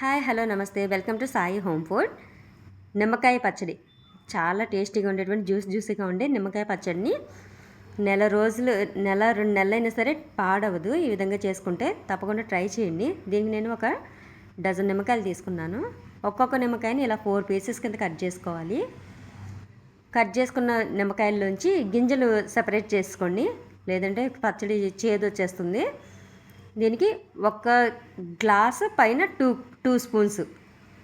Hi hello నమస్తే. Welcome to Sai home food. నిమ్మకాయ పచ్చడి. చాలా టేస్టీగా ఉండేటువంటి జ్యూస్ జ్యూసీగా ఉండే నిమ్మకాయ పచ్చడిని నెల రోజులు నెల రెండు నెలలైనా సరే పాడవదు. ఈ విధంగా చేసుకుంటే తప్పకుండా ట్రై చేయండి. దీనికి నేను ఒక డజన్ నిమ్మకాయలు తీసుకున్నాను. ఒక్కొక్క నిమ్మకాయని ఇలా ఫోర్ పీసెస్ కింద కట్ చేసుకోవాలి. కట్ చేసుకున్న నిమ్మకాయల్లోంచి గింజలు సెపరేట్ చేసుకోండి. లేదంటే పచ్చడి చేదు వచ్చేస్తుంది. దీనికి ఒక గ్లాసు పైన టూ టూ స్పూన్స్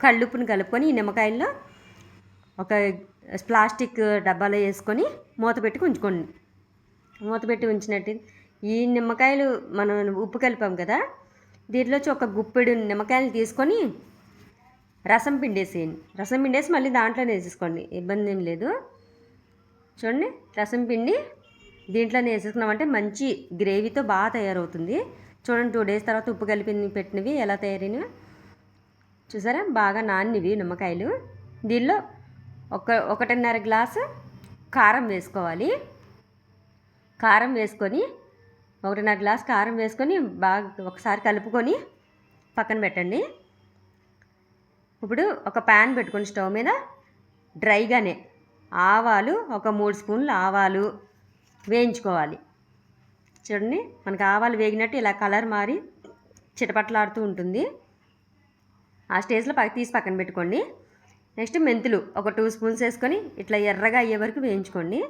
కళ్ళుప్పును కలుపుకొని ఈ నిమ్మకాయల్లో ఒక ప్లాస్టిక్ డబ్బాలో వేసుకొని మూత పెట్టి ఉంచుకోండి. మూత పెట్టి ఉంచినట్టు ఈ నిమ్మకాయలు మనం ఉప్పు కలిపాం కదా దీంట్లోంచి ఒక గుప్పెడు నిమ్మకాయలు తీసుకొని రసం పిండేసేయండి. రసం పిండేసి మళ్ళీ దాంట్లోనే వేసేసుకోండి ఇబ్బంది ఏం లేదు. చూడండి రసం పిండి దీంట్లోనే వేసేసుకున్నామంటే మంచి గ్రేవీతో బాగా తయారవుతుంది. చూడండి టూ డేస్ తర్వాత ఉప్పు కలిపి పెట్టినవి ఎలా తయారైనవి. చూసారా? బాగా నానివి నిమ్మకాయలు. దీనిలో ఒక ఒకటిన్నర గ్లాసు కారం వేసుకోవాలి. కారం వేసుకొని ఒకటిన్నర గ్లాస్ కారం వేసుకొని బాగా ఒకసారి కలుపుకొని పక్కన పెట్టండి. ఇప్పుడు ఒక ప్యాన్ పెట్టుకొని స్టవ్ మీద డ్రైగానే ఆవాలు ఒక మూడు స్పూన్లు ఆవాలు వేయించుకోవాలి. చూడండి మనకి ఆవాలు వేగినట్టు ఇలా కలర్ మారి చిటపట్లాడుతూ ఉంటుంది. ఆ స్టేజ్లో పక్క తీసి పక్కన పెట్టుకోండి. నెక్స్ట్ మెంతులు ఒక టూ స్పూన్స్ వేసుకొని ఇట్లా ఎర్రగా అయ్యే వరకు వేయించుకోండి.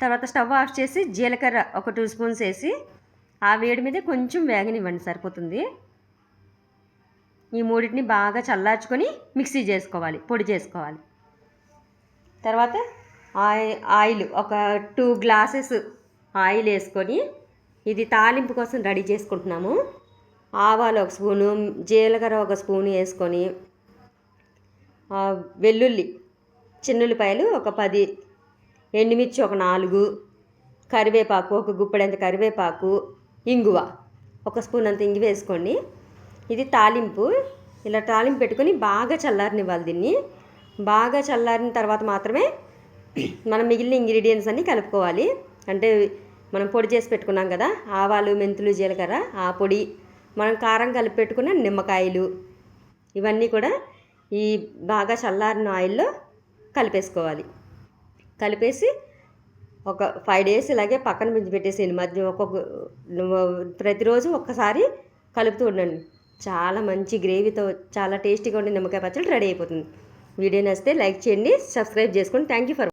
తర్వాత స్టవ్ ఆఫ్ చేసి జీలకర్ర ఒక టూ స్పూన్స్ వేసి ఆ వేడి మీద కొంచెం వేగనివ్వండి సరిపోతుంది. ఈ మూడింటిని బాగా చల్లార్చుకొని మిక్సీ చేసుకోవాలి పొడి చేసుకోవాలి. తర్వాత ఆయిల్ ఒక టూ గ్లాసెస్ ఆయిల్ వేసుకొని ఇది తాలింపు కోసం రెడీ చేసుకుంటున్నాము. ఆవాలు ఒక స్పూను జీలకర్ర ఒక స్పూన్ వేసుకొని వెల్లుల్లి చిన్నుల్లిపాయలు ఒక పది ఎండుమిర్చి ఒక నాలుగు కరివేపాకు ఒక గుప్పెడంత కరివేపాకు ఇంగువ ఒక స్పూన్ అంత ఇంగి వేసుకోండి. ఇది తాలింపు. ఇలా తాలింపు పెట్టుకొని బాగా చల్లారనివ్వాలి దీన్ని. బాగా చల్లారిన తర్వాత మాత్రమే మనం మిగిలిన ఇంగ్రీడియంట్స్ అన్నీ కలుపుకోవాలి. అంటే మనం పొడి చేసి పెట్టుకున్నాం కదా ఆవాలు మెంతులు జీలకర్ర ఆ పొడి మనం కారం కలిపి పెట్టుకున్న నిమ్మకాయలు ఇవన్నీ కూడా ఈ బాగా చల్లారిన ఆయిల్లో కలిపేసుకోవాలి. కలిపేసి ఒక ఫైవ్ డేస్ ఇలాగే పక్కన పెంచి పెట్టేసేయండి. మధ్య ఒక్కొక్క ప్రతిరోజు ఒక్కసారి కలుపుతూ ఉండండి. చాలా మంచి గ్రేవీతో చాలా టేస్టీగా ఉండే నిమ్మకాయ పచ్చడి రెడీ అయిపోతుంది. వీడియో నచ్చితే లైక్ చేయండి సబ్స్క్రైబ్ చేసుకోండి. Thank you for